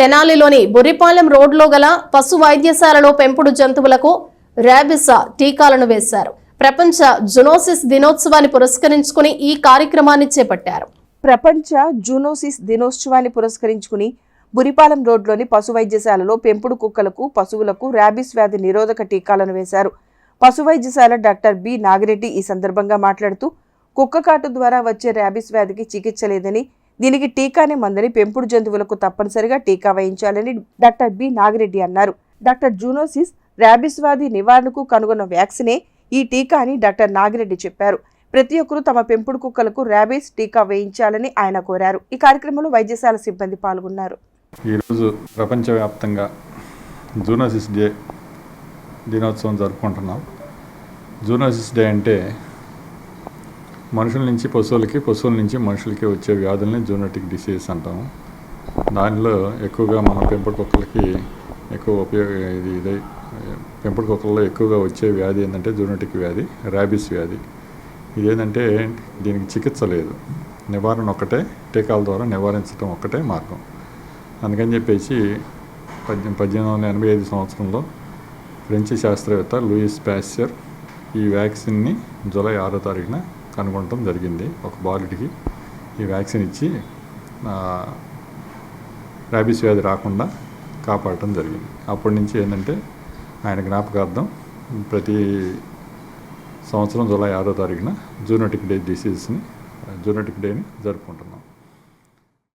తెనాలిలోని బుర్రిపాలెం రోడ్లో గల పశు వైద్యశాలలో పెంపుడు జంతువులకు ర్యాబిస్ టీకాలను వేశారు. ప్రపంచ జునోసిస్ దినోత్సవాన్ని పురస్కరించుకుని ఈ కార్యక్రమాన్ని చేపట్టారు. ప్రపంచ జూనోసిస్ దినోత్సవాన్ని పురస్కరించుకుని బురిపాలెం రోడ్లోని పశు వైద్యశాలలో పెంపుడు కుక్కలకు పశువులకు ర్యాబిస్ వ్యాధి నిరోధక టీకాలను వేశారు. పశు వైద్యశాల డాక్టర్ బి నాగిరెడ్డి ఈ సందర్భంగా మాట్లాడుతూ కుక్క కాటు ద్వారా వచ్చే ర్యాబిస్ వ్యాధికి చికిత్స లేదని దీనికి టీకాని మందని పెంపుడు జంతువులకు తప్పనిసరిగా టీకా వేయించాలని డాక్టర్ బి నాగిరెడ్డి అన్నారు. డాక్టర్ జూనోసిస్ ర్యాబిస్ వ్యాధి నివారణకు కనుగొన్న వ్యాక్సినే ఈ టీకా అని డాక్టర్ నాగిరెడ్డి చెప్పారు. ప్రతి ఒక్కరూ తమ పెంపుడు కుక్కలకు ర్యాబిస్ టీకా వేయించాలని ఆయన కోరారు. ఈ కార్యక్రమంలో వైద్యశాల సిబ్బంది పాల్గొన్నారు. ఈరోజు ప్రపంచవ్యాప్తంగా జూనోసిస్ డే దినోత్సవం జరుపుకుంటున్నాం. జూనోసిస్ డే అంటే మనుషుల నుంచి పశువులకి పశువుల నుంచి మనుషులకి వచ్చే వ్యాధుల్ని జూనటిక్ డిసీజ్ అంటాము. దానిలో ఎక్కువగా మన పెంపుడు కుక్కలకి ఎక్కువ ఉపయోగ ఇది ఇదే పెంపుడు కుక్కల్లో ఎక్కువగా వచ్చే వ్యాధి ఏంటంటే జూనటిక్ వ్యాధి ర్యాబిస్ వ్యాధి. ఇదేంటంటే దీనికి చికిత్స లేదు. నివారణ ఒక్కటే టీకాల ద్వారా నివారించడం ఒక్కటే మార్గం. అందుకని చెప్పేసి పద్దెనిమిది పద్దెనిమిది వందల ఎనభై ఐదు సంవత్సరంలో ఫ్రెంచ్ శాస్త్రవేత్త లూయిస్ ప్యాస్చర్ ఈ వ్యాక్సిన్ని జూలై ఆరో తారీఖున కనుగొనడం జరిగింది. ఒక బాలుడికి ఈ వ్యాక్సిన్ ఇచ్చి ర్యాబీస్ వ్యాధి రాకుండా కాపాడటం జరిగింది. అప్పటి నుంచి ఏంటంటే ఆయన జ్ఞాపకార్థం ప్రతి సంవత్సరం జూలై ఆరో తారీఖున జూనటిక్ డే డిసీజ్ని జూనటిక్ డేని జరుపుకుంటున్నాం.